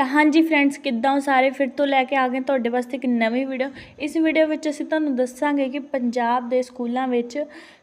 ਤਾਂ ਹਾਂਜੀ ਫਰੈਂਡਸ ਕਿੱਦਾਂ ਹੋ ਸਾਰੇ? ਫਿਰ ਤੋਂ ਲੈ ਕੇ ਆ ਗਏ ਤੁਹਾਡੇ ਵਾਸਤੇ ਇੱਕ ਨਵੀਂ ਵੀਡੀਓ ਇਸ ਵੀਡੀਓ ਵਿੱਚ ਅਸੀਂ ਤੁਹਾਨੂੰ ਦੱਸਾਂਗੇ ਕਿ ਪੰਜਾਬ ਦੇ ਸਕੂਲਾਂ ਵਿੱਚ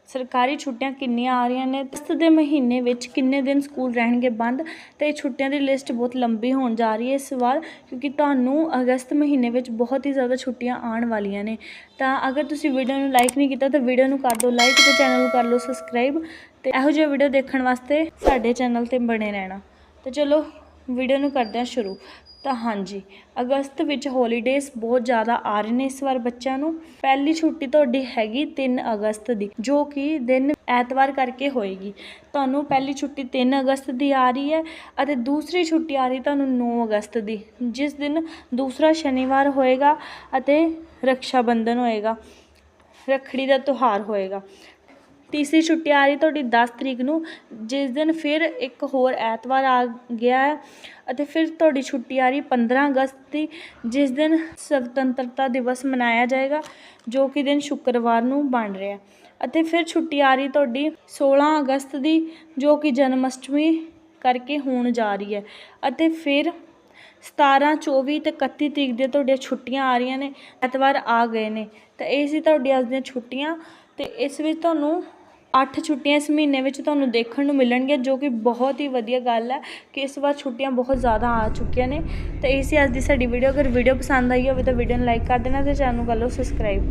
ਸਰਕਾਰੀ ਛੁੱਟੀਆਂ ਕਿੰਨੀਆਂ ਆ ਰਹੀਆਂ ਨੇ ਅਗਸਤ ਦੇ ਮਹੀਨੇ ਵਿੱਚ ਕਿੰਨੇ ਦਿਨ ਸਕੂਲ ਰਹਿਣਗੇ ਬੰਦ, ਤੇ ਇਹ ਛੁੱਟੀਆਂ ਦੀ ਲਿਸਟ ਬਹੁਤ ਲੰਬੀ ਹੋਣ ਜਾ ਰਹੀ ਹੈ ਇਸ ਵਾਰ, ਕਿਉਂਕਿ ਤੁਹਾਨੂੰ ਅਗਸਤ ਮਹੀਨੇ ਵਿੱਚ ਬਹੁਤ ਹੀ ਜ਼ਿਆਦਾ ਛੁੱਟੀਆਂ ਆਉਣ ਵਾਲੀਆਂ ਨੇ। ਤਾਂ ਅਗਰ ਤੁਸੀਂ ਵੀਡੀਓ ਨੂੰ ਲਾਈਕ ਨਹੀਂ ਕੀਤਾ, ਤਾਂ ਵੀਡੀਓ ਨੂੰ ਕਰ ਦਿਓ ਲਾਈਕ ਤੇ ਚੈਨਲ ਨੂੰ ਕਰ ਲਓ ਸਬਸਕ੍ਰਾਈਬ ਤੇ ਇਹੋ ਜਿਹੇ ਵੀਡੀਓ ਦੇਖਣ ਵਾਸਤੇ ਸਾਡੇ ਚੈਨਲ ਤੇ ਬਣੇ ਰਹਿਣਾ। ਤੇ ਚਲੋ ਵੀਡੀਓ ਨੂੰ ਕਰਦੇ ਹਾਂ ਸ਼ੁਰੂ। ਤਾਂ ਹਾਂਜੀ, ਅਗਸਤ ਵਿੱਚ ਹੌਲੀਡੇਜ਼ ਬਹੁਤ ਜ਼ਿਆਦਾ ਆ ਰਹੇ ਨੇ ਇਸ ਵਾਰ ਬੱਚਿਆਂ ਨੂੰ। ਪਹਿਲੀ ਛੁੱਟੀ ਤੁਹਾਡੀ ਹੈਗੀ 3 ਅਗਸਤ ਦੀ, ਜੋ ਕਿ ਦਿਨ ਐਤਵਾਰ ਕਰਕੇ ਹੋਏਗੀ। ਤੁਹਾਨੂੰ ਪਹਿਲੀ ਛੁੱਟੀ 3 ਅਗਸਤ ਦੀ ਆ ਰਹੀ ਹੈ ਅਤੇ ਦੂਸਰੀ ਛੁੱਟੀ ਆ ਰਹੀ ਤੁਹਾਨੂੰ 9 ਅਗਸਤ ਦੀ, ਜਿਸ ਦਿਨ ਦੂਸਰਾ ਸ਼ਨੀਵਾਰ ਹੋਏਗਾ ਅਤੇ ਰਕਸ਼ਾ ਬੰਧਨ ਹੋਏਗਾ। ਰੱਖੜੀ ਦਾ ਤਿਉਹਾਰ ਹੋਏਗਾ। ਤੀਸਰੀ ਛੁੱਟੀ ਆ ਰਹੀ ਤੁਹਾਡੀ 10 ਤਰੀਕ ਨੂੰ, ਜਿਸ ਦਿਨ ਫਿਰ ਇੱਕ ਹੋਰ ਐਤਵਾਰ ਆ ਗਿਆ ਹੈ ਅਤੇ ਫਿਰ ਤੁਹਾਡੀ ਛੁੱਟੀ ਆ ਰਹੀ 15 ਅਗਸਤ ਦੀ, ਜਿਸ ਦਿਨ ਸੁਤੰਤਰਤਾ ਦਿਵਸ ਮਨਾਇਆ ਜਾਏਗਾ, ਜੋ ਕਿ ਦਿਨ ਸ਼ੁੱਕਰਵਾਰ ਨੂੰ ਬਣ ਰਿਹਾ ਅਤੇ ਫਿਰ ਛੁੱਟੀ ਆ ਰਹੀ ਤੁਹਾਡੀ 16 ਅਗਸਤ ਦੀ, ਜੋ ਕਿ ਜਨਮ ਅਸ਼ਟਮੀ ਕਰਕੇ ਹੋਣ ਜਾ ਰਹੀ ਹੈ। ਅਤੇ ਫਿਰ 17 24 ਤੇ 31 ਤਰੀਕ ਦੀਆਂ ਤੁਹਾਡੀਆਂ ਛੁੱਟੀਆਂ ਆ ਰਹੀਆਂ ਨੇ, ਐਤਵਾਰ ਆ ਗਏ ਨੇ। ਤਾਂ ਇਹ ਸੀ ਤੁਹਾਡੀਆਂ ਅੱਜ ਦੀਆਂ ਛੁੱਟੀਆਂ, ਤੇ ਇਸ ਵਿੱਚ ਤੁਹਾਨੂੰ ਅੱਠ ਛੁੱਟੀਆਂ ਇਸ ਮਹੀਨੇ ਵਿੱਚ ਤੁਹਾਨੂੰ ਦੇਖਣ ਨੂੰ ਮਿਲਣਗੀਆਂ, ਜੋ ਕਿ ਬਹੁਤ ਹੀ ਵਧੀਆ ਗੱਲ ਹੈ ਕਿ ਇਸ ਵਾਰ ਛੁੱਟੀਆਂ ਬਹੁਤ ਜ਼ਿਆਦਾ ਆ ਚੁੱਕੀਆਂ ਨੇ। ਤਾਂ ਇਹ ਸੀ ਅੱਜ ਦੀ ਸਾਡੀ ਵੀਡੀਓ। ਅਗਰ ਵੀਡੀਓ ਪਸੰਦ ਆਈ ਹੋਵੇ ਤਾਂ ਵੀਡੀਓ ਨੂੰ ਲਾਈਕ ਕਰ ਦੇਣਾ ਅਤੇ ਚੈਨਲ ਨੂੰ ਕਰ ਲਓ ਸਬਸਕ੍ਰਾਈਬ।